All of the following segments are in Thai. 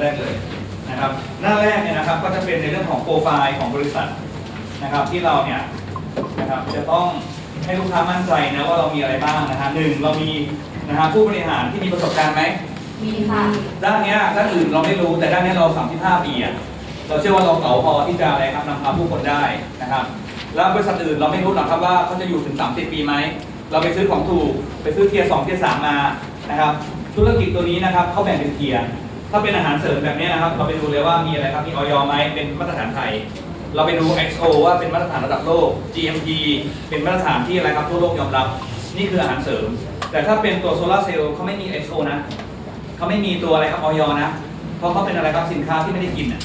แรกเลยนะครับหน้าแรกเนี่ยนะครับก็จะเป็นในเรื่องของโปรไฟล์ของบริษัทนะครับที่เราเนี่ยนะครับจะต้องให้ลูกค้ามั่นใจนะว่าเรามีอะไรบ้างนะฮะหนึ่งเรามีนะฮะผู้บริหารที่มีประสบการณ์ไหมมีค่ะด้านเนี้ยด้านอื่นเราไม่รู้แต่ด้านเนี้ยเรา 35 ปีอะเราเชื่อว่าเราเก่าพอที่จะอะไรครับนำพาผู้คนได้นะครับแล้วบริษัทอื่นเราไม่รู้หรอกครับว่าเขาจะอยู่ถึง 30 ปีไหมเราไปซื้อของถูกไปซื้อเทียร์สองเทียร์สามมานะครับธุรกิจตัวนี้นะครับเขาแบ่งเป็นเทียร์ ถ้าเป็นอาหารเสริมแบบนี้นะครับ เราไปดูเลยว่ามีอะไรครับ มีออยไหมเป็นมาตรฐานไทย เราไปดู XO ว่าเป็นมาตรฐานระดับโลก GMP เป็นมาตรฐานที่อะไรครับทั่วโลกยอมรับ นี่คืออาหารเสริม แต่ถ้าเป็นตัวโซลาร์เซลล์เขาไม่มี XO นะเขาไม่มีตัวอะไรครับออยนะ เพราะเขาเป็นอะไรครับสินค้าที่ไม่ได้กินอะ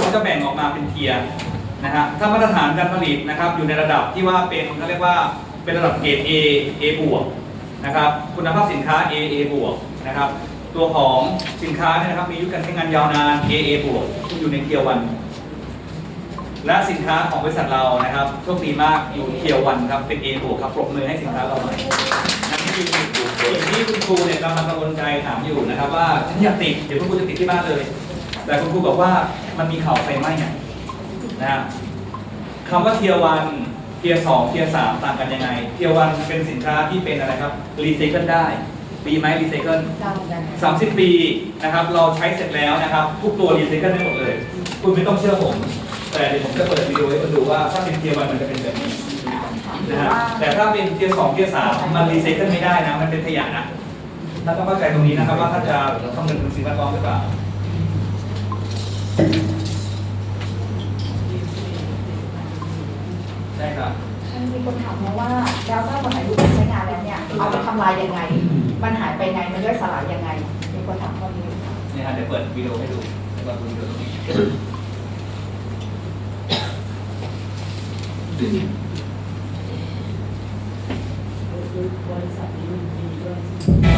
เขาจะแบ่งออกมาเป็นเทียนะฮะถ้ามาตรฐานการผลิตนะครับอยู่ในระดับที่ว่าเป็นเขาเรียกว่าเป็นระดับเกรด A A บวกนะครับคุณภาพสินค้า A A บวกนะครับ ตัวของสินค้าเนี่ยนะครับ มีอายุการใช้งานยาวนาน A A บวกอยู่ในเทียวัน และสินค้าของบริษัทเรานะครับโชคดีมากอยู่เทียวันครับเป็น A บวกครับปรบมือให้สินค้าเราหน่อยนั่นคือสิ่งที่คุณครูเนี่ยกำลังกังวลใจถามอยู่นะครับ ว่าฉันอยากติดเดี๋ยวคุณครูจะติดที่บ้านเลย แต่คุณครูบอกว่ามันมีข่าวไฟไหม้เนี่ยนะฮะคำว่าเทียวันเทียสองเทียสามต่างกันยังไง เทียวันเป็นสินค้าที่เป็นอะไรครับรีไซเคิลได้ ปีไหมรีไซเคิลเก้าเหมือนกัน30ปีนะครับ เราใช้เสร็จแล้วนะครับ ทุกตัวรีไซเคิลได้หมดเลย คุณไม่ต้องเชื่อผม แต่เดี๋ยวผมจะเปิดวิดีโอให้คุณดูว่าถ้าเป็นเทียร์วันมันจะเป็นแบบนี้นะฮะแต่ถ้าเป็นเทียร์สองเทียร์สามมันรีไซเคิลไม่ได้นะ มันเป็นขยะนะท่านต้องเข้าใจตรงนี้นะครับว่าท่านจะคำนึงถึงสิ่งแวดล้อมหรือเปล่าใช่ครับมีคนถามมาว่าแล้วถ้าคนอายุการใช้งานแล้วเนี่ยเอาไปทำลายยังไง มันหายไปไงมันย่อยสลายยังไงมีคนถามข้อนี้เนี่ยฮะเดี๋ยวเปิดวิดีโอให้ดูเดี๋ยวเปิดวิดีโอตรงนี้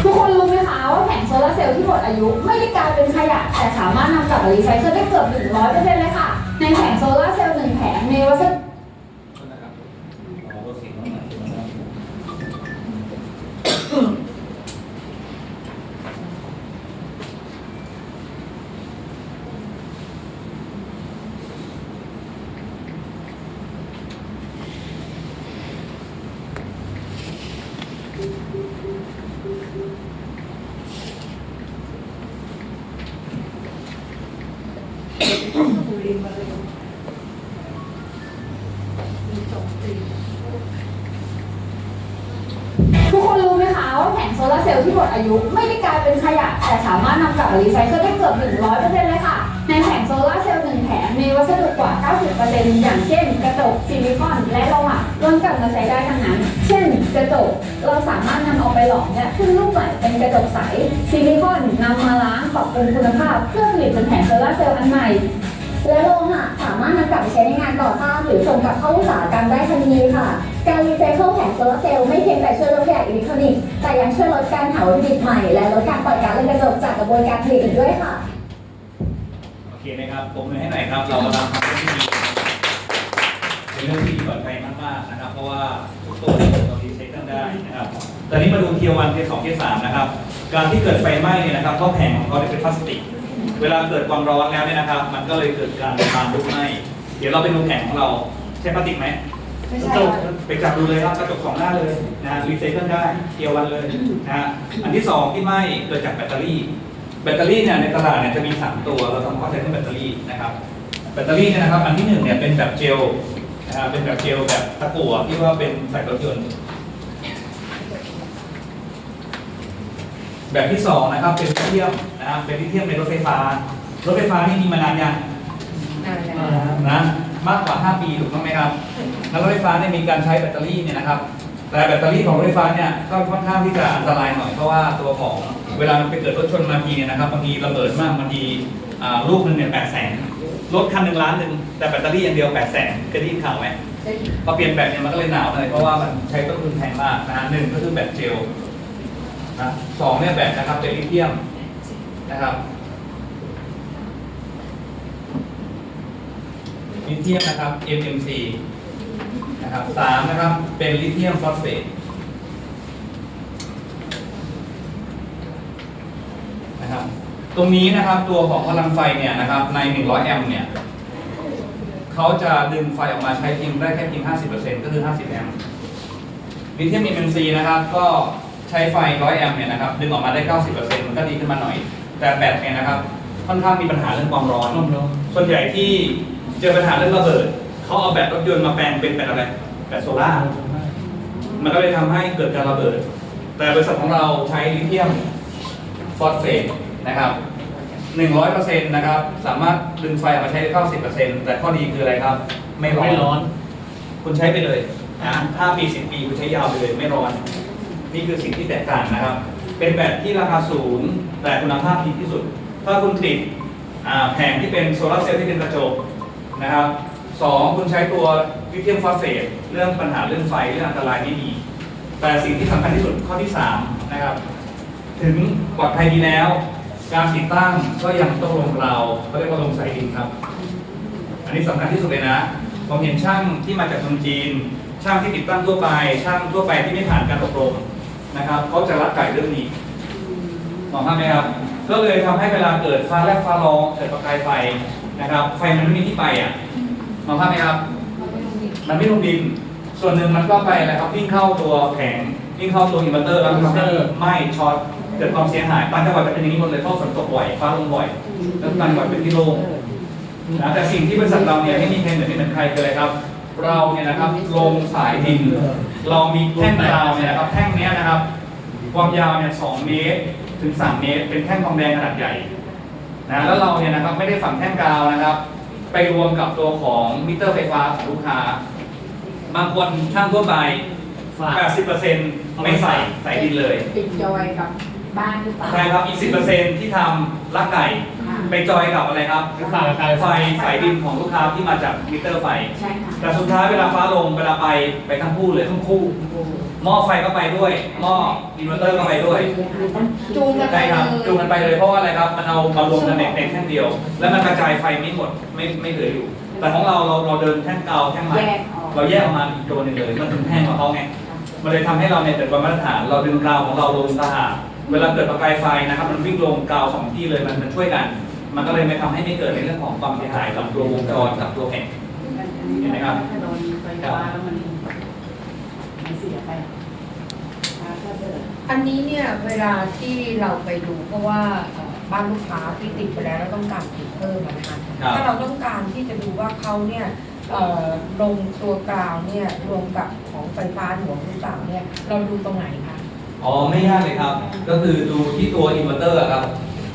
ทุกคนรู้ไหมคะว่าแผงโซลาร์เซลล์ที่หมดอายุไม่ได้กลายเป็นขยะแต่สามารถนำกลับมารีไซเคิลได้เกือบ100%เลยค่ะ ในแผงโซลาร์เซลล์หนึ่งแผงมีวัสดุ โทษนะครับอ๋อเสียงมันหน่อยเสียงมันหน่อย ทุกคนรู้ไหมคะว่าแผงโซลาร์เซลล์ที่หมดอายุ ไม่ได้กลายเป็นขยะ แต่ากรีไซเคิลได้เกือบ 100%เลยค่ะ ในแผงโซลาร์เซลล์หนึ่งแผงมีวัสดุกว่า 90%อย่างเช่น กระจกซิลิคอน และโลหะล้วนกลับมาใช้ได้ทั้งนั้น เช่น กระจกเราสามารถนำเอาไปหลอมและขึ้นรูปใหม่เป็นกระจกใส ซิลิคอนนำมาล้างปรับปรุงคุณภาพเพื่อผลิตเป็นแผงโซลาร์เซลล์อันใหม่ และโลหะสามารถนำกลับไปใช้ในงานก่อสร้างหรือส่งกลับเข้าอุตสาหกรรมได้ทันทีค่ะ การรีไซเคิลแผงโซลาร์เซลล์ไม่เพียงแต่ช่วยลดขยะอิเล็กทรอนิกส์แต่ยังช่วยลดการเผาวัตถุดิบใหม่ และลดการปล่อยก๊าซเรือนกระจกจากกระบวนการผลิตอีกด้วยค่ะ โอเคนะครับผมมือให้หน่อยครับ เรากำลังทำเรื่องที่ดีเป็นเรื่องที่ดีปลอดภัยมากๆนะครับ เพราะว่าทุกตัวเนี่ยเรารีไซเคิลได้นะครับตอนนี้มาดูเทียร์วันเทียร์สองเทียร์สามนะครับ การที่เกิดไฟไหม้เนี่ยนะครับเพราะแผงของเขาเป็นพลาสติก เวลาเกิดความร้อนแล้วเนี่ยนะครับ มันก็เลยเกิดการบานลุกไหม้เดี๋ยวเราไปดูแผงของเรา ใช่พลาสติกไหมไม่ใช่กระจกไปจับดูเลยครับกระจกสองหน้าเลยนะฮะรีไซเคิลได้เทียร์วันเลยนะฮะอันที่สองที่ไหม้เกิดจากแบตเตอรี่ แบตเตอรี่เนี่ยในตลาดเนี่ยจะมี 3 ตัวเราทำความเข้าใจเรื่องแบตเตอรี่นะครับ แบตเตอรี่เนี่ยนะครับ อันที่หนึ่งเนี่ยเป็นแบบเจลนะครับเป็นแบบเจลแบบตะกั่วที่ว่าเป็นใส่รถยนต์ แบบที่สองนะครับเป็นลิเธียม นะครับเป็นลิเธียมในรถไฟฟ้า รถไฟฟ้านี่มีมานานยังอ่าใช่นะมากกว่า 5 ปีถูกต้องไหมครับแล้วรถไฟฟ้าเนี่ยมีการใช้แบตเตอรี่เนี่ยนะครับแต่แบตเตอรี่ของรถไฟฟ้าเนี่ยก็ค่อนข้างที่จะอันตรายหน่อยเพราะว่าตัวของเวลามันไปเกิดรถชนมาทีเนี่ยนะครับบางทีระเบิดมากบางทีอ่าลูกหนึงเนี่ยแปดแสนรถคันหนึ่งล้านหนึ่งแต่แบตเตอรี่อย่างเดียวแปดแสนเคยได้ยินข่าวไหมได้พอเปลี่ยนแบตเนี่ยมันก็เลยหนาวเลยเพราะว่ามันใช้ต้นทุนแพงมากนะฮะหนึ่งก็คือแบตเจลนะสองเนี่ยแบตนะครับเป็นลิเธียม นะครับลิเธียมนะครับ MMC นะครับสามนะครับ เป็นลิเธียมฟอสเฟตนะครับ ตรงนี้นะครับตัวของพลังไฟเนี่ยนะครับใน 100 แอมป์เนี่ยเขาจะดึงไฟออกมาใช้เพียงได้แค่เพียง 50%ก็คือ 50 แอมป์ลิเธียมอินเนซีนะครับ ก็ใช้ไฟ 100 แอมป์เนี่ยนะครับ ดึงออกมาได้ 90%มันก็ดีขึ้นมาหน่อย แต่แบตเนี่ยนะครับค่อนข้างมีปัญหาเรื่องความร้อน ส่วนใหญ่ที่เจอปัญหาเรื่องระเบิดเขาเอาแบตรถยนต์มาแปลงเป็นแบตอะไรแบตโซล่าร์มันก็เลยทำให้เกิดการระเบิด แต่บริษัทของเราใช้ลิเธียมฟอสเฟตนะครับ100%นะครับสามารถดึงไฟออกมาใช้ได้90%แต่ข้อดีคืออะไรครับ ไม่ร้อน ไม่ร้อน คุณใช้ไปเลยนะ5ปี10ปีคุณใช้ยาวไปเลยไม่ร้อน นี่คือสิ่งที่แตกต่างนะครับ เป็นแบตที่ราคาสูงแต่คุณภาพดีที่สุด ถ้าคุณติดแผงที่เป็นโซลาร์เซลล์ที่เป็นกระจกนะครับสองคุณใช้ตัวลิเธียมฟอสเฟตเรื่องปัญหาเรื่องไฟเรื่องอันตรายไม่มี แต่สิ่งที่สำคัญที่สุดข้อที่สามนะครับถึงปลอดภัยดีแล้ว การติดตั้งก็ยังต้องลงเราเขาเรียกว่าลงสายดินครับ อันนี้สำคัญที่สุดเลยนะผมเห็นช่างที่มาจากเมืองจีน ช่างที่ติดตั้งทั่วไป ช่างทั่วไปที่ไม่ผ่านการอบรม นะครับเขาจะรักไก่เรื่องนี้มองภาพไหมครับ ก็เลยทำให้เวลาเกิดฟ้าแลบฟ้าร้องเกิดประกายไฟนะครับ ไฟมันไม่มีที่ไปอะมองภาพไหมครับ มันไม่ลงดิน ส่วนหนึ่งมันก็ไปอะไรครับวิ่งเข้าตัวแผงวิ่งเข้าตัวอินเวอร์เตอร์แล้วทำให้ไหม้ช็อตเกิดความเสียหายต่างจังหวัดจะเป็นอย่างนี้หมดเลยเพราะฝนตกบ่อยฟ้าลงบ่อยแล้วต่างจังหวัดเป็นที่โล่งนะแต่สิ่งที่บริษัทเราเนี่ยไม่มีใครเหมือนไม่เหมือนใครคืออะไรครับ เราเนี่ยนะครับลงสายดิน เรามีแท่งกาวเนี่ยนะครับแท่งเนี้ยนะครับ ความยาวเนี่ยสองเมตรถึงสามเมตร เป็นแท่งทองแดงขนาดใหญ่นะแล้วเราเนี่ยนะครับไม่ได้ฝังแท่งกาวนะครับ ไปรวมกับตัวของมิเตอร์ไฟฟ้าของลูกค้า บางคนช่างทั่วไปฝาก80%ไม่ใส่สายดินเลย ติดจอยกับบ้านหรือเปล่า ใช่ครับอีก 10%ที่ทำลักไก่ค่ะ ไปจอยกับอะไรครับฝากกับการไฟสายดินของลูกค้าที่มาจากมิเตอร์ไฟ ใช่ค่ะแต่สุดท้ายเวลาฟ้าลงเวลาไปไปทั้งคู่เลย ทั้งคู่ หม้อไฟก็ไปด้วย หม้ออินเวอร์เตอร์ก็ไปด้วย จูงกันไปใช่ครับเลยจูงกันไปเลยเพราะว่าอะไรครับ มันเอามารวมกันในในแท่งเดียว แล้วมันกระจายไฟไม่หมดไม่ไม่เหลืออยู่ แต่ของเราเราเราเดินแท่งเกาวแท่งใหม่แยกออกเราแยกออกมาอีกตัวหนึงเลยมันถึงแท่งของเขาไง มันเลยทำให้เราเนี่ยเกิดความมาตรฐาน เราดึงกาวของเราลงตาหากเวลาเกิดประกายไฟนะครับ มันวิ่งลงกาวสองที่เลยมันมันช่วยกัน มันก็เลยไม่ทำให้ไม่เกิดในเรื่องของความเสียหายกับตัววงจรกับตัวแผง เห็นไหมครับ ถ้าโดนไฟฟ้าแล้วมันมันเสียไปถ้าเกิดอันนี้เนี่ยเวลาที่เราไปดูเพราะว่าเอ่อบ้านลูกค้าที่ติดไปแล้วแล้วต้องการติดเพิ่มอะนะคะครับ ถ้าเราต้องการที่จะดูว่าเขาเนี่ยเอ่อลงตัวกราวเนี่ยรวมกับของไฟฟ้าหน่วงหรือเปล่าเนี่ยเราดูตรงไหนคะอ๋อไม่ยากเลยครับ ก็คือดูที่ตัวอินเวอร์เตอร์อะครับ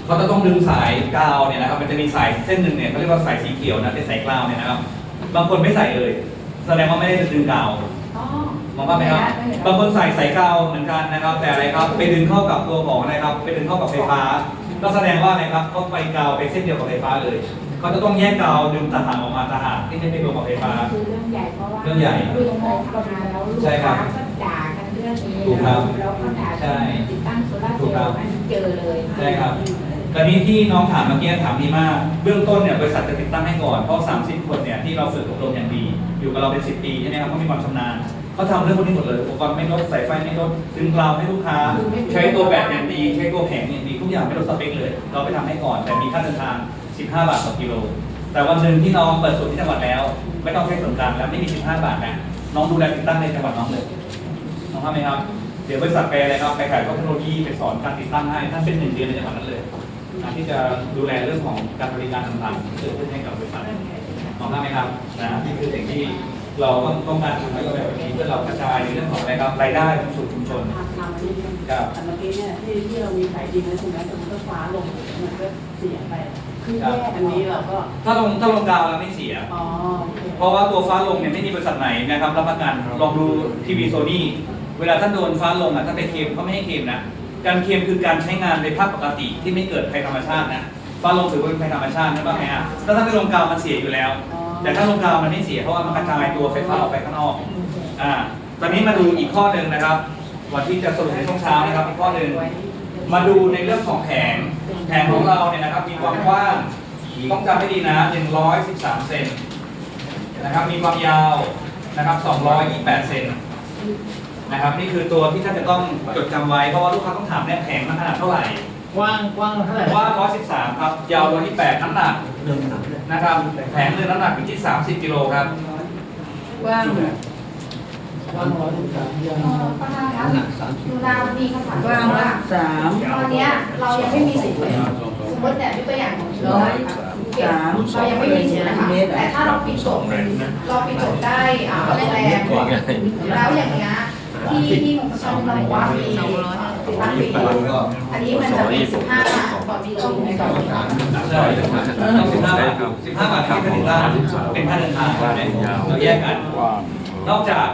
เขาจะต้องดึงสายกาวเนี่ยนะครับ มันจะมีสายเส้นหนึ่งเนี่ยเขาเรียกว่าสายสีเขียวนะเป็นสายกาวเนี่ยนะครับ บางคนไม่ใส่เลย แสดงว่าไม่ได้ดึงกาวอ๋อมองภาพไหมครับ บางคนใส่สายกาวเหมือนกันนะครับ แต่อะไรครับ ไปดึงเข้ากับตัวของอะไรครับ ไปดึงเข้ากับไฟฟ้า ก็แสดงว่าอะไรครับเขาไปกาวไปเส้นเดียวกับไฟฟ้าเลยเขาจะต้องแยกกาวดึงต่างหากออกมาต่างหากที่ไม่ไปรวมกับไฟฟ้าคือเรื่องใหญ่เพราะว่าเรื่องใหญ่ดูตรงโมกมาแล้วลูกใช่ครัค้าบก็ด่ากันเรื่องนี้ถูกครับแล้วก็ด่าใช่ติดตั้งโซลาร์เซถูลกครับล์อันนี้เจอเลยใช่ครับ ตอนนี้ที่น้องถามเมื่อกี้ถามดีมาก เบื้องต้นเนี่ยบริษัทจะติดตั้งให้ก่อน เพราะ 30 คนเนี่ยที่เราฝึกอบรมอย่างดี อยู่กับเราเป็น 10 ปีใช่ไหมครับเขามีความชำนาญเขาทำเรื่องพวกนี้หมดเลยอุปกรณ์ไม่ลดสายไฟไม่ลดดึงกราวให้ลูกค้า ใช้ตัวแบตอย่างดี ใช้ตัวแผงอย่างดีทุกอย่างไม่ลดสเปคเลย เราไปทำให้ก่อน แต่มีค่าเดินทาง 15 บาทต่อกิโล แต่วันหนึ่งที่น้องเปิดศูนย์ที่จังหวัดแล้ว ไม่ต้องใช้ส่วนกลางแล้วไม่มี 15 บาทนะน้องดูแลติดตั้งในจังหวัดน้องเลยน้องทำไหมครับเดี๋ยวบริษัทไปอะไรครับไปขายเทคโนโลยีไปสอนการติดตั้งให้ท่านเป็นหนึ่งเดือนในจังหวัดนั้นเลย ที่จะดูแลเรื่องของการบริการต่างๆที่เกิดขึ้นให้กับบริษัทน้องทำไหมครับนะนี่คือสิ่งที่เราต้องต้องการทำให้กับแบบนี้เพื่อเรากระจายในเรื่องของอะไรครับรายได้สู่ชุมชนทำทำนี่ครับแต่เมื่อกี้เนี่ยที่ที่เรามีสายดินแล้วใช่ไหมแต่มันก็ฟ้าลงมันก็เสียไปคือแยกอันนี้เราก็ถ้าลงถ้าลงกาวแล้วไม่เสียอ๋อโอเคเพราะว่าตัวฟ้าลงเนี่ยไม่มีบริษัทไหนนะครับรับประกันลองดูทีวีโซนี่เวลาท่านโดนฟ้าลงอะถ้าไปเคลมเขาไม่ให้เคลมนะ การเคลมคือการใช้งานในภาพปกติที่ไม่เกิดภัยธรรมชาตินะฟ้าลงถือว่าเป็นภัยธรรมชาติใช่ป่ะไหมฮะถ้าท่านไม่ลงกาวมันเสียอยู่แล้ว แต่ถ้าลงกาวมันไม่เสียเพราะว่ามันกระจายตัวไฟฟ้าออกไปข้างนอกอ่าตอนนี้มาดูอีกข้อหนึ่งนะครับ วันที่จะสรุปในช่วงเช้านะครับอีกข้อหนึ่งมาดูในเรื่องของแผงแผงของเราเนี่ยนะครับ มีความกว้างต้องจำให้ดีนะ 113 เซนนะครับ มีความยาวนะครับ 228 เซน นะครับนี่คือตัวที่ท่านจะต้องจดจำไว้เพราะว่าลูกค้าต้องถามเนี่ยแผงมันขนาดเท่าไหร่กว้างกว้างเท่าไหร่กว้าง113ครับยาว128น้ำหนักนะครับแผงหนึ่งน้ำหนักอยู่ที่ 30กิโลครับว่างกว้างร้อยสิบสามยาวเอ่อประธานครับดูนามีคำถามว่างว่าสามตอนเนี้ยเรายังไม่มีสิทธิ์เลยสมมติเนี่ยยกตัวอย่างของเราร้อยสามเรายังไม่มีสิทธิ์นะคะเมตรแต่ถ้าเราปิดจบเราปิดจบได้อ่าโรงแรมแล้วอย่างเงี้ย ที่ที่ของประชาชนเราบอกว่ามีติดตั้งฟรีอันนี้มันจะเป็นสิบห้าบาทต่อกิโลเมต่ใช่ต้องสิบห้าบาทสิบห้าบาทที่เป็นค่าเป็นค่าเดินทางเราแยกกัน นอกจาก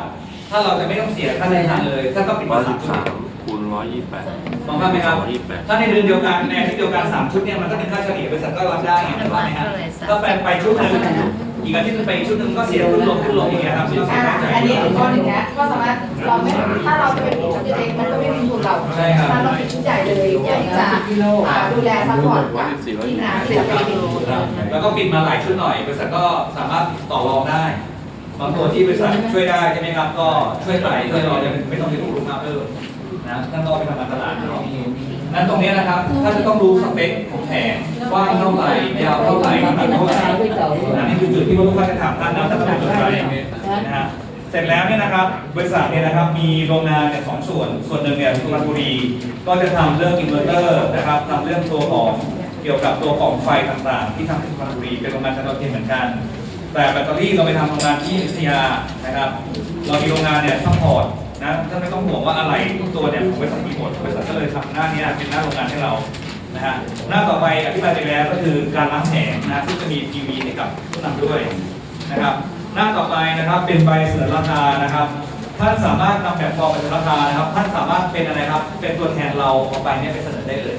ถ้าเราจะไม่ต้องเสียค่าเดินทางเลยถ้าต้องปิดร้อยสาสิมชุดสามคูณร้อยยี่สิบแปดมองภาพไหมครับถ้าในเดือนเดียวกันในอาทิตย์เดียวกันสามชุดเนี่ยมันก็เป็นค่าเฉลี่ยบริษัทก็รับได้ไงถูกไหมครับก็แปลไปชุดหนึ่ง อีกอาทิตย์หนึงไปอีกชุดหนึ่งก็เสียขึ้นลงขึ้นลงอย่างเงี้ยครับที่เราเสียอ่าค่าใช้อันนี้ถึงข้อหนึ่งแล้วก็สามารถเราไม่ถ้าเราจะไปปิดชุดเล็กมันก็ไม่มีทุนเราใช่ครับถ้าเราปิดชุดใหญ่เลยอย่างที่จะอ่าดูแลซัพพอร์ตกับที่นาที่จะไปปิดแล้วก็ปิดมาหลายชุดหน่อยบริษัทก็สามารถต่อรองได้บางตัวที่บริษัทช่วยได้ใช่ไหมครับก็ช่วยไปช่วยรอจะไม่ต้องไปดูลูกค้าเพิ่มนะท่านก็ไปทำการตลาดเนาะ นั้นตรงนี้นะครับถ้าจะต้องรู้สเปคของแผงกว้างเท่าไหร่ยาวเท่าไหร่น้ำหนักเท่าไหร่อันนี้คือจุดที่ว่าลูกค้าจะถามท่านนะถ้าต้องสนใจนะฮะเสร็จแล้วเนี่ยนะครับบริษัทเนี่ยนะครับมีโรงงานเนี่ยสองส่วน ส่วนหนึ่งเนี่ยสุพรรณบุรีก็จะทำเรื่องอินเวอร์เตอร์นะครับทำเรื่องตัวของเกี่ยวกับตัวของไฟต่างๆ ที่ทำที่สุพรรณบุรีเป็นโรงงานชั้นดาวเทียมเหมือนกัน แต่แบตเตอรี่เราไปทำโรงงานที่อยุธยานะครับเรามีโรงงานเนี่ยซัพพอร์ต นะท่านไม่ต้องห่วงว่าอะไรทุกตัวเนี่ยของบริษัทมีหมดบริษัทก็เลยทำหน้านี้เป็นหน้าโรงงานให้เรานะฮะหน้าต่อไปอธิบายไปแล้วก็คือการล้างแผงนะซึ่งจะมี PV ให้กับผู้นำด้วยนะครับ หน้าต่อไปนะครับเป็นใบเสนอราคานะครับท่านสามารถนำแบบฟอร์มไปเสนอราคานะครับท่านสามารถเป็นอะไรครับ เป็นตัวแทนเราเอาไปเนี่ยไปเสนอได้เลย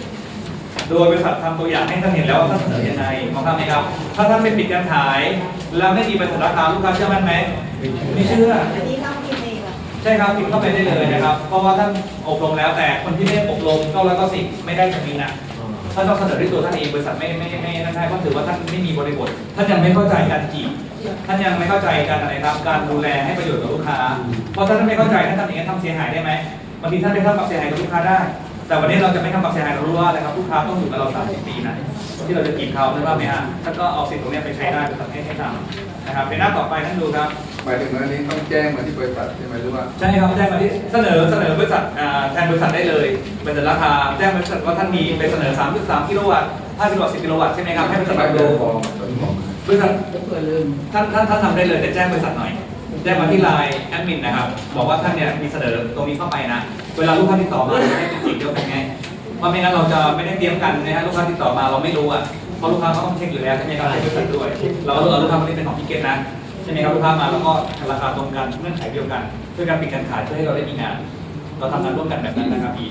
โดยบริษัททำตัวอย่างให้ท่านเห็นแล้วว่าท่านเสนอยังไงมองภาพไหมครับ ถ้าท่านไม่ปิดการขาย แล้วไม่มีใบเสนอราคาลูกค้าเชื่อมั่นไหมไม่เชื่อ ใช่ครับพิมพ์เข้าไปได้เลยนะครับ เพราะว่าท่านอบรมแล้วแต่คนที่ไม่ได้อบรมก็แล้วก็สิไม่ได้จากนี้นะท่านต้องเสนอด้วยตัวท่านเองบริษัทไม่ไม่ไม่นั่นได้เพราะถือว่าท่านไม่มีบริบทท่านยังไม่เข้าใจการจีบท่านยังไม่เข้าใจการอะไรครับ การดูแลให้ประโยชน์กับลูกค้าเพราะถ้าท่านไม่เข้าใจท่านทำอย่างนี้นทำเสียหายได้ไหมบางทีท่านไม่ทำความเสียหายกับลูกค้าได้ แต่วันนี้เราจะไม่ทำความเสียหายเรารู้ว่าอะไรครับลูกค้าต้องอยู่กับเรา 30 ปีนะที่เราจะกีบเขาได้ว่าไหมฮะท่านก็เอาสิ่งตรงนี้ไปใช้ได้บริษัทให้ให้ทำนะครับในหน้าต่อไปท่านดูครับ หมายถึงว่าอันนี้ต้องแจ้งมาที่บริษัทใช่ไหมหรือว่า ใช่ครับแจ้งมาที่เสนอเสนอบริษัทอ่าแทนบริษัทได้เลยเป็นราคาแจ้งบริษัทว่าท่านมีไปเสนอ 3.3 กิโลวัตต์5กิโลวัตต์10กิโลวัตต์ใช่ไหมครับให้บริษัทไม่รับโดรู้ฟองตอนฟองบริษัทจะเผื่อลืมท่านท่านท่านทำได้เลยแต่แจ้งบริษัทหน่อยแจ้งมาที่ไลน์แอดมินนะครับบอกว่าท่านเนี่ยมีเสนอตรงนี้เข้าไปนะ เวลาลูกค้าติดต่อมาให้เป็นสิ่งเดียวกันไงเพราะไม่งั้นเราจะไม่ได้เตรียมกันนะฮะลูกค้าติดต่อมาเราไม่รู้อะเพราะลูกค้าเขาต้องเช็คอยู่แล้วใช่ไหมครับให้บริษัทด้วย เราก็รู้ว่าลูกค้าคนนี้เป็นของพิเกตนะใช่ไหมครับลูกค้ามาแล้วก็ราคาตรงกันเงื่อนไขเดียวกันช่วยกันปิดการขายเพื่อให้เราได้มีงาน เราทำงานร่วมกันแบบนั้นนะครับพี่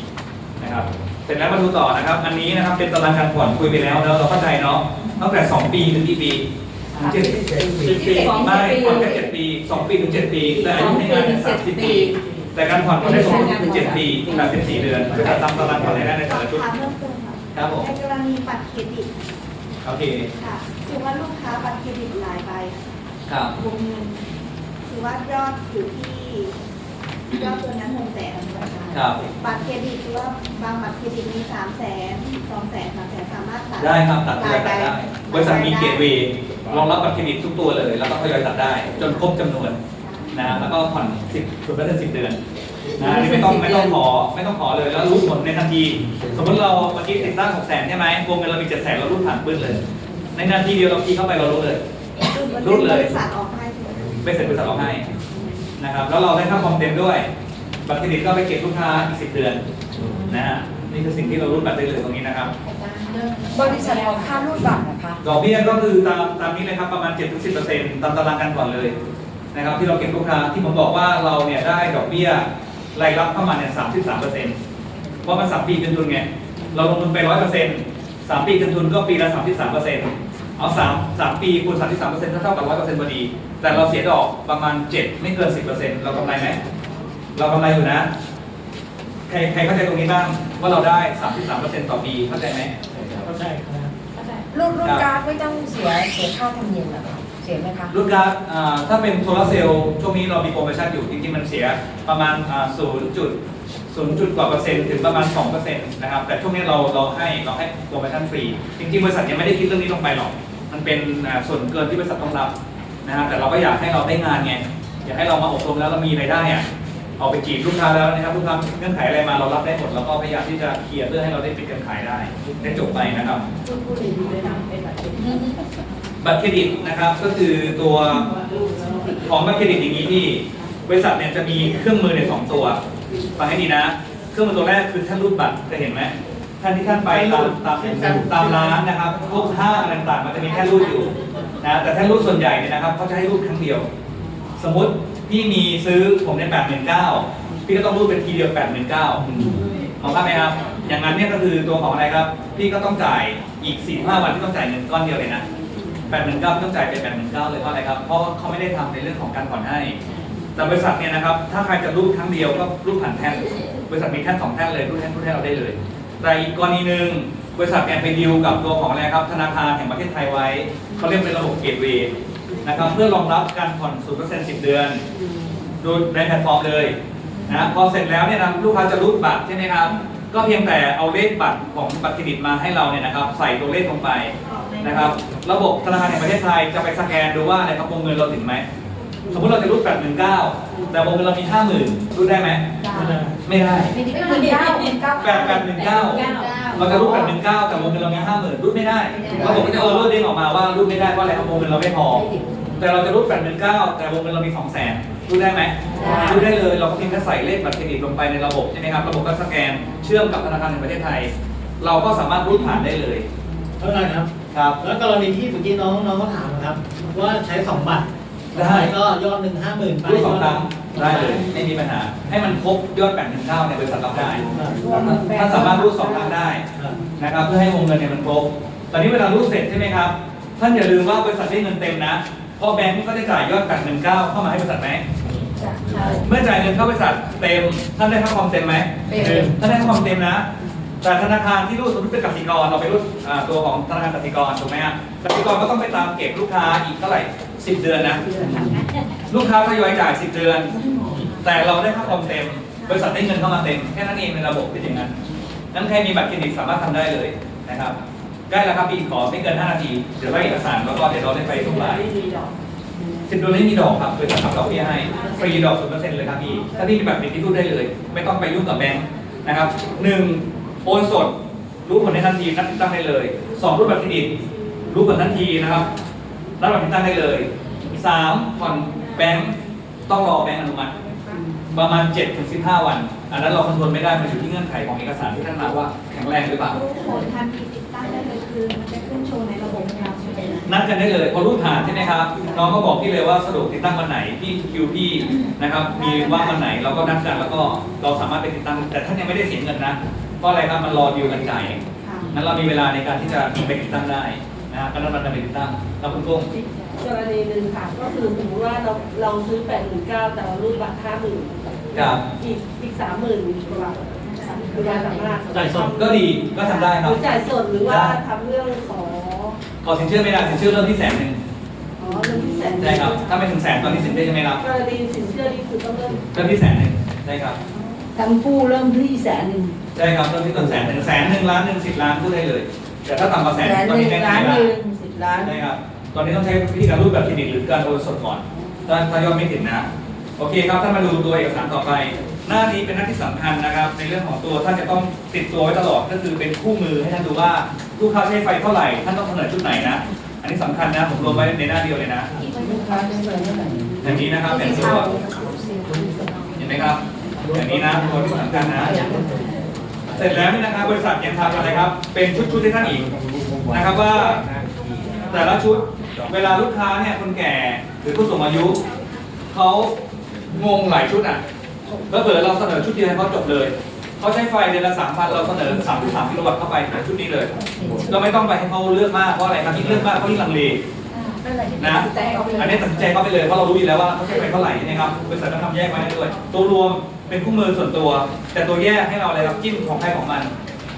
นะครับเสร็จแล้วมาดูต่อนะครับ อันนี้นะครับเป็นตารางการผ่อนคุยไปแล้วแล้วเราเข้าใจเนาะตั้งแต่ 2 ปีถึงกี่ปีเจ็ดปีไม่ผ่อนแค่เจ็ดปีสองปีถึงเจ็ดปีแต่อายุในงานเนี่ยสามสิบปี แต่การผ่อนก็ได้สูงสุดถึงเจ็ดปีแบบสิบสี่เดือนคือจะตามตารางผ่อนได้ในแต่ละชุด ถามเพิ่มเติมค่ะครับผม ในกรณีบัตรเครดิตโอเคค่ะถือว่าลูกค้าบัตรเครดิตหลายใบครับวงเงินถือว่ายอดอยู่ที่ยอดตัวนั้นหกแสนนะคะครับบัตรเครดิตคือว่าบางบัตรเครดิตมีสามแสนสองแสนสามแสนสามารถตัดได้ครับตัดทยอยตัดได้บริษัทมีเกตเวย์ย์รองรับบัตรเครดิตทุกตัวเลย แล้วก็ทยอยตัดได้ จนครบจำนวน นะแล้วก็ผ่อนสิบสุดก็จะสิบเดือนนะอันนี่ไม่ต้องไม่ต้องขอไม่ต้องขอเลยแล้วรู้ผลในทันที สมมติเราเมื่อกี้ติดตั้งหกแสนใช่ไหมวงเงินเรามีเจ็ดแสนเรารูดผ่านปื้นเลย ในนาทีเดียวเราคีย์เข้าไปเรารู้เลย รูดเลย บริษัทออกให้ใช่ไหมไม่เสร็จบริษัทเราให้นะครับแล้วเราได้ค่าคอมเต็มด้วยบัตรเครดิตก็ไปเก็บลูกค้าอีกสิบเดือนนะฮะนี่คือสิ่งที่เรารูดบัตรได้เลยตรงนี้นะครับบริษัทออกค่ารูดบัตรนะคะดอกเบี้ยก็คือตามตามนี้เลยครับประมาณ7-10%ตามตารางการก่อนเลย นะครับที่เราเก็บลูกค้าที่ผมบอกว่าเราเนี่ยได้ดอกเบี้ยรายรับเข้ามาเนี่ย33%เพราะมันสามปีคืนทุนไง เราลงทุนไป100%สามปีคืนทุนก็ปีละ33%เอา3 3ปีคูณ33%ก็เท่ากับ100%พอดี แต่เราเสียดอกประมาณ7ไม่เกิน10%เรากำไรไหมเรากำไรอยู่นะ ใครใครเข้าใจตรงนี้บ้างว่าเราได้33%ต่อปีเข้าใจไหมเข้าใจครับรูดรูดการ์ดไม่ต้องเสียเสียค่าธรรมเนียมเหรอคะเสียไหมคะรุ่นการ์ดอ่าถ้าเป็นโซลาร์เซลล์ช่วงนี้เรามีโปรโมชั่นอยู่ จริงๆ มันเสียประมาณอ่า0.0 0จุดกว่าเปอร์เซ็นต์ถึงประมาณ2เปอร์เซ็นต์นะครับ แต่ช่วงนี้เราเราให้เราให้โปรโมชั่นฟรี จริงๆ บริษัทยังไม่ได้คิดเรื่องนี้ลงไปหรอก มันเป็นอ่าส่วนเกินที่บริษัทต้องรับนะครับแต่เราก็อยากให้เราได้งานไง อยากให้เรามาอบรมแล้วเรามีรายได้อะเอาไปจีบลูกค้าแล้วนะครับลูกค้าเงื่อนไขอะไรมาเรารับได้หมด แล้วก็พยายามที่จะเคลียร์เพื่อให้เราได้ปิดการขายได้ได้จบไปนะครับ พูดพูดดีๆเลยนะเป็นแบบนี้ บัตรเครดิตนะครับก็คือตัวของบัตรเครดิตอย่างนี้ที่บริษัทเนี่ยจะมีเครื่องมือในสองตัวฟังให้ดีนะ เครื่องมือตัวแรกคือท่านรูดบัตรจะเห็นไหมท่านที่ท่านไปตามตามตามร้านนะครับพวกห้างต่างๆ มันจะมีแค่รูดอยู่นะแต่แท่านรูดส่วนใหญ่เนี่ยนะครับเขาจะให้รูดครั้งเดียว สมมติพี่มีซื้อผมในแปดหมื่นเก้าพี่ก็ต้องรูดเป็นทีเดียวแปดหมื่นเก้าเอาครับไหมครับ อย่างนั้นเนี่ยก็คือตัวของอะไรครับ พี่ก็ต้องจ่ายอีกสี่ห้าวันที่ต้องจ่ายเงินก้อนเดียวเลยนะ แปดหมื่นเก้าต้องจ่ายเป็นแปดหมื่นเก้าเลยเพราะอะไรครับ เพราะเขาไม่ได้ทำในเรื่องของการผ่อนให้ แต่บริษัทเนี่ยนะครับ ถ้าใครจะรูดครั้งเดียวก็รูดผ่านแท่น บริษัทมีแท่นสองแท่นเลยรูดแท่นรูดแท่นเราได้เลย แต่อีกกรณีหนึ่งบริษัทเนี่ยไปดีลกับตัวของอะไรครับ ธนาคารแห่งประเทศไทยไว้ เขาเรียกเป็นระบบเกตเวย์นะครับเพื่อรองรับการผ่อนศูนย์เปอร์เซ็นต์สิบเดือน โดยในแพลตฟอร์มเลยนะพอเสร็จแล้วเนี่ยนะลูกค้าจะรูดบัตรใช่ไหมครับ ก็เพียงแต่เอาเลขบัตรของบัตรเครดิตมาให้เราเนี่ยนะครับ ใส่ตัวเลขลงไป นะครับระบบธนาคารแห่งประเทศไทยจะไปสแกนดูว่าอะไรครับวงเงินเราถึงไหมสมมติเราจะรูด8 9 0 0แต่วงเงินเรามี 50,000รูดได้ไหมไม่ได้ไม่ได้เป็นเก้าเป็นเก้าแปดแปดหนึ่งเก้าเราจะรูด8 1 9 แต่วงเงินเรามี50,000รูดไม่ได้ระบบก็จะเออรูดเด้งออกมาว่ารูดไม่ได้เพราะอะไรครับวงเงินเราไม่พอแต่เราจะรูด8 1 9 แต่วงเงินเรามี 200,000รูดได้ไหมรูดได้เลยเราก็เพียงแค่ใส่เลขบัตรเครดิตลงไปในระบบใช่ไหมครับระบบก็สแกนเชื่อมกับธนาคารแห่งประเทศไทย เราก็สามารถรูดผ่านได้เลยเท่าไหร่ครับ ครับแล้วกรณีที่เมื่อกี้น้องน้องก็ถามนะครับ ว่าใช้สองบัตรได้ก็ยอดหนึ่งห้าหมื่นไปรูดสองครั้งได้เลยไม่มีปัญหา ให้มันครบยอด8 1 9ในยบริษัทรับได้ถ้าสามารถรูดสองครั้งได้ครับนะครับเพื่อให้วงเงินเนี่ยมันครบตอนนี้เวลารูดเสร็จใช่ไหมครับ ท่านอย่าลืมว่าบริษัทได้เงินเต็มนะเพราะแบงก์ก็ได้จ่ายยอด8 1 9เข้ามาให้บริษัทไหมเมื่อจ่ายเงินเข้าบริษัทเต็ม ท่านได้ค่าคอมเต็มไหมเต็ม ท่านได้ค่าคอมเต็มนะ แต่ธนาคารที่รูดสมมติเป็นกสิกร เราไปรูดอ่าตัวของธนาคารกสิกรถูกไหมฮะกสิกรก็ต้องไปตามเก็บลูกค้าอีกเท่าไหร่10เดือนนะ ลูกค้าทยอยจ่าย10เดือน แต่เราได้ค่าคอมเต็ม บริษัทได้เงินเข้ามาเต็ม แค่นั้นเองในระบบเป็นอย่างนั้น นั้นใครมีบัตรเครดิตสามารถทำได้เลยนะครับใกล้แล้วครับพี่ขอไม่เกิน 5 นาที เดี๋ยวไว้เอกสารแล้วก็เดี๋ยวเราได้ไปทุกรายไม่มีดอกสิบเดือนไม่มีดอกครับบริษัททำดอกเบี้ยให้ ฟรีดอกศูนย์เปอร์เซ็นต์เลยครับพี่ ถ้าพี่มีบัตรเครดิตที่รูดได้เลย ไม่ต้องไปยุ่งกับแบงค์นะครับหนึ่ง โอนสด รู้ผลในทันทีนัดติดตั้งได้เลยสองรูดบัตรเครดิตรู้ผลทันทีนะครับรับบัตรติดตั้งได้เลยสามผ่อนแบงค์ต้องรอแบงค์อนุมัติ ประมาณ7ถึง15วัน อันนั้นเราคำนวณไม่ได้มันอยู่ที่เงื่อนไขของเอกสารที่ท่านมาว่าแข็งแรงหรือเปล่ารู้ผลทันทีติดตั้งได้เลยคือมันจะขึ้นโชว์ในระบบเราใช่ไหมนัดกันได้เลย พอรูดผ่านใช่ไหมครับน้องก็บอกพี่เลยว่าสะดวกติดตั้งวันไหนพี่คิวพี่นะครับมีว่างวันไหนเราก็นัดกันแล้วก็เราสามารถไปติดตั้งแต่ท่านยังไม่ได้เสียเงินนะ เพราะอะไรครับมันรอดิวกันจ่ายเองค่ะนั้นเรามีเวลาในการที่จะไปติดตั้งได้นะฮะก็นัดวันกันไปติดตั้งแล้วคุณกุ้งกรณีหนึ่งค่ะก็คือสมมติว่าเราเราซื้อแปดหมื่นเก้าแต่เรารูดบัตรห้าหมื่นครับอีกอีกสามหมื่นกว่าคือเราสามารถจ่ายสดก็ดีก็ทำได้หครัรืบอจ่ายสดหรือว่าทำเรื่องขอขอสินเชื่อไม่ได้สินเชื่อเริ่มที่แสนหนึ่งอ๋อเรื่องที่แสนใช่ครับถ้าไม่ถึงแสนตอนนี้สินเชื่อจะไม่รับกรณีสินเชื่อนี่คือต้องเริ่มเริ่มที่แสนหนึ่งใช่ครับทั้งคู่เริ่มที่แสนหนึ่ง ใช่ครับเริ่มที่ต้นแสนหนึ่งแสนหนึ่งล้านหนึ่งสิบล้านพูดได้เลย แต่ถ้าต่ำกว่าแสนแสนตอนหนึ่นี้งไม่ล้านได้หรับนึ่งสิบล้านใช่ครับตอนนี้ต้องใช้วิธีการรูดแบบเครดิตหรือการโอนสดก่อนถ้าถ้ายอดไม่ถึงนะโอเคครับท่านมาดูตัวเอกสารต่อไป หน้านี้เป็นหน้าที่สำคัญนะครับ ในเรื่องของตัวท่านจะต้องติดตัวไว้ตลอดก็คือเป็นคู่มือให้ท่านดูว่าลูกค้าใช้ไฟเท่าไหร่ท่านต้องเสนอชุดไหนนะ อันนี้สำคัญนะผมรวมไว้ในหน้าเดียวเลยนะลูกค้าใช้เงินเท่าไหร่อย่างนี้นะครับเป็นตัวเห็นไหมครับอย่างนี้นะตัวที่สำคัญนะ เสร็จแล้วนี่นะครับบริษัทยังทำอะไรครับ เป็นชุดๆให้ท่านอีกนะครับว่าแต่ละชุดเวลาลูกค้าเนี่ยคนแก่หรือผู้สูงอายุเขางงหลายชุดอะก็เผื่อเราเสนอชุดเดียวให้เขาจบเลยเขาใช้ไฟเดือนละสามพันเราเสนอสามสามกิโลวัตต์เข้าไปในชุดนี้เลย เราไม่ต้องไปให้เขาเลือกมากเพราะอะไรครับยิ่งเลือกมากเขายิ่งลังเลนะอันนี้ตัดสินใจเขาไปเลยเพราะเรารู้อยู่แล้วว่าเขาใช้ไปเท่าไหร่นะครับบริษัทก็ทำแยกไว้ด้วยตัวรวม เป็นคู่มือส่วนตัว แต่ตัวแยกให้เราอะไรครับจิ้มของใครของมัน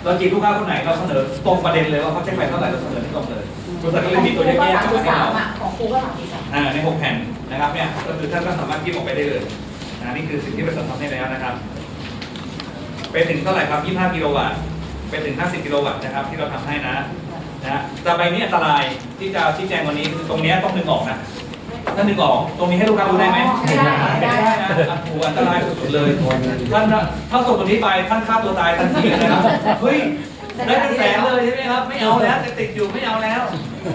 เราจีบลูกค้าคนไหนเราเสนอตรงประเด็นเลยว่าเขาใช้ไปเท่าไหร่เราเสนอที่ตรงเลยบริษัทก็เลยมีตัวแยกให้เราของครูก็สามสามอ่าในหกแผ่นนะครับเนี่ยก็คือท่านก็สามารถจิ้มออกไปได้เลยนะนี่คือสิ่งที่บริษัททำให้แล้วนะครับ ไปถึงเท่าไหร่ครับ25กิโลวัตต์ไปถึง 50กิโลวัตต์นะครับที่เราทำให้นะนะฮะแต่ใบนี้อันตรายที่จะชี้แจงวันนี้คือตรงนี้ต้องดึงออกนะ ถ้าดึงออกตรงนี้ให้ลูกค้าดูได้ไหมไม่ได้ไม่ได้นะอะโอ้โหอันตรายสุดๆเลยท่านนะถ้าส่งตัวนี้ไปท่านฆ่าตัวตายทันทีเลยนะครับเฮ้ย ได้เป็นแสนเลยใช่ไหมครับ ไม่เอาแล้วจะติดอยู่ไม่เอาแล้ว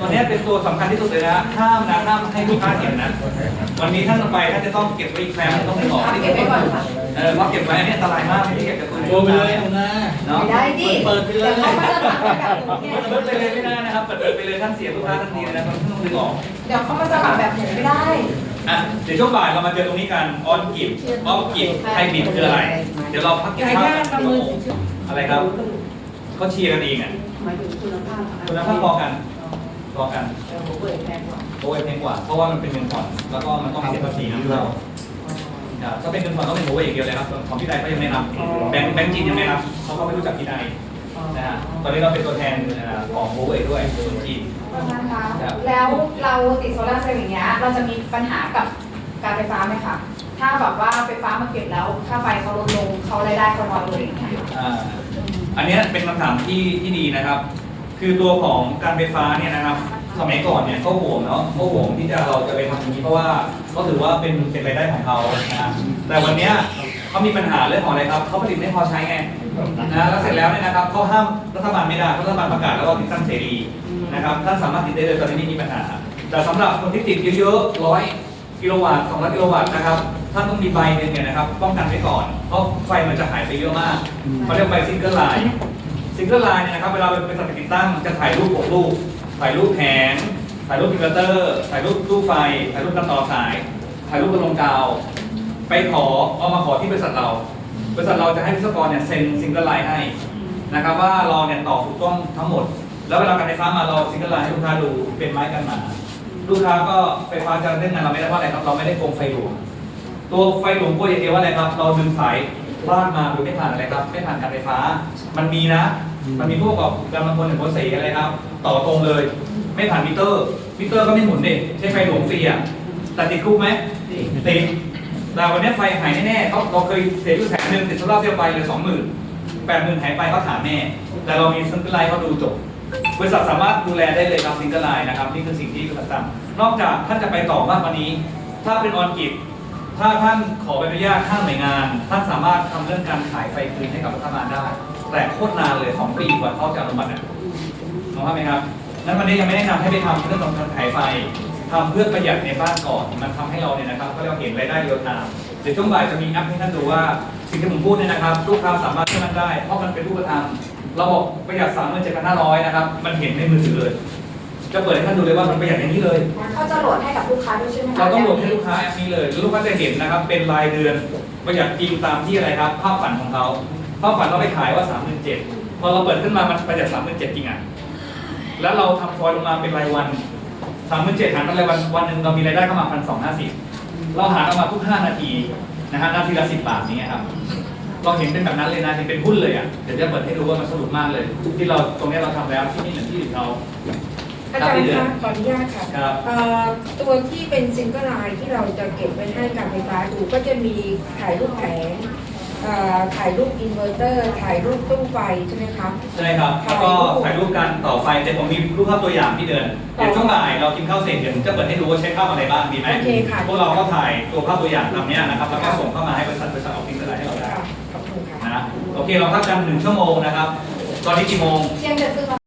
ตอนนี้เป็นตัวสำคัญที่สุดเลยนะห้ามนะห้ามให้ลูกค้าเห็นนะ วันนี้ท่านไปท่านจะต้องเก็บไว้อีกแฟ้มหนึ่งต้องดึงออกเก็บไว้ก่อนค่ะเออเพราะเก็บไว้อันนี้อันตรายมากไม่ได้เก็บกับตัวโชว์ไปเลยเอาหน้าเนาะ ไม่ได้ดิเปิดไปเลยดี๋วเขามาสมัครแบบหนูไงเปิดไปเลยไม่ได้นะครับเปิดไปเลยท่านเสียลูกค้าทันทีเลยนะครับท่านต้องดึงออกเดี๋ยวเขามาสมัครแบบหนูไม่ได้ อะเดี๋ยวช่วงบ่ายเรามาเจอตรงนี้กันออนกิบออฟกิบไทยบิดคืออะไร เดี๋ยวเราพักกินข้าวกันอะไรครับ เขาเชียร์กันเองอะหมายถึงคุณภาพคุณภาพพอกันพอกันแต่หัวเว่ยแพงกว่าโอ้ยแพงกว่า เพราะว่ามันเป็นเงินผ่อนแล้วก็มันต้องเสียภาษีนำเข้าครับถ้าเป็นเงินผ่อนต้องเป็นโอเวอร์อย่างเดียวเลยครับของพี่ใดก็ยังไม่นับแบงค์แบงค์จีนยังไม่นับเขาก็ไม่รู้จักพี่ใดนะฮะตอนนี้เราเป็นตัวแทนอ่าของโอเวอร์ด้วยคนจีนประมาณคะแล้วเราติดโซลาร์เซลล์อย่างเงี้ยเราจะมีปัญหากับการไฟฟ้าไหมคะถ้าแบบว่าไฟฟ้ามาเก็บแล้วค่าไฟเขาลดลงเขารายได้เขาน้อยลงอย่างเงี้ย อันนี้เป็นคำถามที่ที่ดีนะครับ คือตัวของการไฟฟ้าเนี่ยนะครับสมัยก่อนเนี่ยเขาห่วงเนาะเขาห่วงที่จะเราจะไปทำอย่างนี้เพราะว่าเขาถือว่าเป็นเป็นรายได้ของเขานะแต่วันเนี้ยเขามีปัญหาเรื่องของอะไรครับเขาผลิตไม่พอใช้ไงนะแล้วเสร็จแล้วเนี่ยนะครับเขาห้ามรัฐบาลไม่ได้เพราะรัฐบาลประกาศแล้วว่าติดตั้งเสรีนะครับท่านสามารถติดได้เลยตอนนี้ไม่มีปัญหา แต่สำหรับคนที่ติดเยอะๆร้อยกิโลวัตต์สองร้อยกิโลวัตต์นะครับ ท่านต้องมีใบหนึ่งเนี่ยนะครับป้องกันไว้ก่อน เพราะไฟมันจะหายไปเยอะมากเขาเรียกใบซิงเกิลไลน์ซิงเกิลไลน์เนี่ยนะครับเวลาเป็นบริษัติดตั้งจะถ่ายรูป6รูป ถ่ายรูปแผงถ่ายรูปอินเวอร์เตอร์ ถ่ายรูปตู้ไฟ ถ่ายรูปการต่อสาย ถ่ายรูปกระลงกาว ไปขอเอามาขอที่บริษัทเรา บริษัทเราจะให้วิศวกรเนี่ยเซ็นซิงเกิลไลน์ให้นะครับว่าเราเนี่ยต่อถูกต้องทั้งหมด แล้วเวลาการไฟฟ้ามาเราซิงเกิลไลน์ให้ลูกค้าดูเป็นไม้กันหมาลูกค้าก็ไฟฟ้าจะเล่นงานเราไม่ได้เพราะอะไรครับเราไม่ได้โกงไฟหลวง ตัวไฟหลวงกลัวอย่างเดียวว่าอะไรครับ เราดึงสายลากมาโดยไม่ผ่านอะไรครับ ไม่ผ่านการไฟฟ้า มันมีนะ มันมีพวกแบบกำลังคนหนึ่งคนสีอะไรครับ ต่อตรงเลย ไม่ผ่านมิเตอร์ มิเตอร์ก็ไม่หมุนเด็ใช้ไฟหลวงฟรีอะแต่ติดคุกไหมติดแต่วันนี้ไฟหายแน่ๆเขาเราเคยเสียอยู่แสนหนึ่งติดโซลาร์เซลล์ไปเลยสองหมื่นแปดหมื่นหายไปเขาถามแน่แต่เรามีซิงเกิลไลน์เขาดูจบบริษัทสามารถดูแลได้เลยครับซิงเกิลไลน์นะครับนี่คือสิ่งที่บริษัททำนอกจากท่านจะไปต่อมากกว่านี้ ถ้าเป็นออนกิจ ถ้าท่านขอใบอนุญาตข้างหน่วยงาน ท่านสามารถทำเรื่องการขายไฟคืนให้กับรัฐบาลได้ แต่โคตรนานเลยสองปีกว่าเขาจะอนุมัตินะมองภาไหมครับนั้นวันนี้ยังไม่แนะนำให้ไปทำเรื่องของการขายไฟทำเพื่อประหยัดในบ้านก่อน มันทำให้เราเนี่ยนะครับก็เราเห็นรายได้เรียลไทม์เดี๋ยวช่วงบ่ายจะมีแอปให้ท่านดูว่าสิ่งที่ผมพูดเนี่ยนะครับลูกค้าสามารถเชื่อมันได้ เพราะมันเป็นรูปธรรมเราบอกประหยัดสามหมื่นเจ็ดพันห้าร้อยนะครับ มันเห็นในมือถือเลย จะเปิดให้ท่านดูเลยว่ามันประหยัดอย่างนี้เลย เขาจะโหลดให้กับลูกค้าด้วยใช่ไหมคะเราต้องโหลดให้ลูกค้าแอปนี้เลยแล้วลูกค้าจะเห็นนะครับ เป็นรายเดือนประหยัดจริงตามที่อะไรครับ ภาพฝันของเขาภาพฝันเราไปขายว่า3 7 0 0 0พอเราเปิดขึ้นมามันประหยัด3 7 0 0 0จริงอะแล้วเราทำฟอยล์ลงมาเป็นรายวัน3 7 0 0 0หารเป็นรายวันวันหนึ่งเรามีรายได้เข้ามาพันสองห้าสิบเราหารออกมาทุก5นาทีนะฮะนาทีละสิบบาทนี้ยครับเราเห็นเป็นแบบนั้นเลยนะเห็นเป็นหุ้นเลยอะเดี๋ยวจะเปิดให้ดูว่ามันสนุกมากเลย ที่เราตรงนี้เราทำแล้วที่นี่เหมือนที่อื่นเขา อาจารย์คะขออนุญาตค่ะครับเอ่อตัวที่เป็นซิงเกิลไลน์ที่เราจะเก็บไว้ให้การไฟฟ้าดูก็จะมีถ่ายรูปแผงเอ่อถ่ายรูปอินเวอร์เตอร์ ถ่ายรูปตู้ไฟใช่ไหมคะ ใช่ครับ แล้วก็ถ่ายรูปการต่อไฟแต่ผมมีรูปภาพตัวอย่างที่เดิน เดี๋ยวช่วงบ่ายเรากินข้าวเสร็จเดี๋ยวผมจะเปิดให้ดูว่าใช้ภาพอะไรบ้างดีไหมโอเคค่ะ พวกเราก็ถ่ายตัวภาพตัวอย่างตามเนี้ยนะครับ แล้วก็ส่งเข้ามาให้บริษัทบริษัทออกซิงเกิลไลน์ให้เราได้ค่ะขอบคุณค่ะ นะ โอเค เราพักกันหนึ่งชั่วโมงนะครับ ตอนนี้กี่โมง เที่ยงจะซื้อ